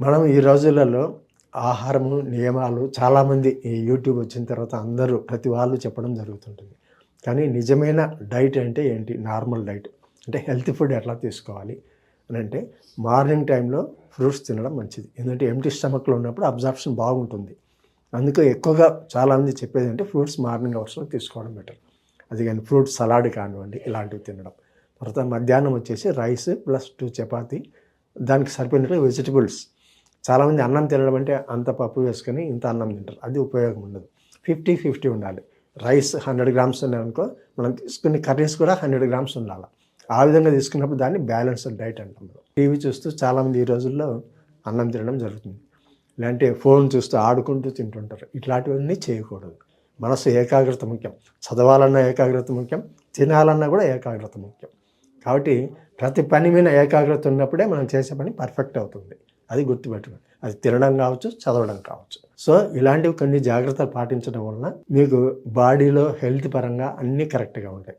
మనం ఈ రోజులలో ఆహారము నియమాలు చాలామంది ఈ యూట్యూబ్ వచ్చిన తర్వాత అందరూ ప్రతి వాళ్ళు చెప్పడం జరుగుతుంటుంది. కానీ నిజమైన డైట్ అంటే ఏంటి? Normal diet. అంటే హెల్తీ ఫుడ్ ఎట్లా తీసుకోవాలి అని అంటే మార్నింగ్ టైంలో ఫ్రూట్స్ తినడం మంచిది. ఎందుకంటే ఎంటీ స్టమక్లో ఉన్నప్పుడు అబ్జార్ప్షన్ బాగుంటుంది. అందుకే ఎక్కువగా చాలామంది చెప్పేది అంటే ఫ్రూట్స్ మార్నింగ్ అవర్స్లో తీసుకోవడం బెటర్. అది కానీ ఫ్రూట్స్ సలాడ్ కానివ్వండి ఇలాంటివి తినడం. తర్వాత మధ్యాహ్నం వచ్చేసి రైస్ ప్లస్ టూ చపాతీ. దానికి సరిపోయినట్టు వెజిటబుల్స్. చాలామంది అన్నం తినడం అంటే అంత పప్పు వేసుకొని ఇంత అన్నం తింటారు. అది ఉపయోగం ఉండదు. ఫిఫ్టీ ఫిఫ్టీ ఉండాలి. రైస్ హండ్రెడ్ గ్రామ్స్ ఉన్నాయనుకో మనం తీసుకునే కర్రీస్ కూడా హండ్రెడ్ గ్రామ్స్ ఉండాలి. ఆ విధంగా తీసుకున్నప్పుడు దాన్ని బ్యాలెన్స్డ్ డైట్ అంటాం మనం. టీవీ చూస్తూ చాలామంది ఈ రోజుల్లో అన్నం తినడం జరుగుతుంది. లేదంటే ఫోన్ చూస్తూ ఆడుకుంటూ తింటుంటారు. ఇట్లాంటివన్నీ చేయకూడదు. మనసు ఏకాగ్రత ముఖ్యం. చదవాలన్నా ఏకాగ్రత ముఖ్యం. తినాలన్నా కూడా ఏకాగ్రత ముఖ్యం. కాబట్టి ప్రతి పని మీద ఏకాగ్రత ఉన్నప్పుడే మనం చేసే పని పర్ఫెక్ట్ అవుతుంది. అది గుర్తుపెట్టుకోండి. అది తినడం కావచ్చు చదవడం కావచ్చు. సో ఇలాంటివి కొన్ని జాగ్రత్తలు పాటించడం వలన మీకు బాడీలో హెల్త్ పరంగా అన్నీ కరెక్ట్గా ఉంటాయి.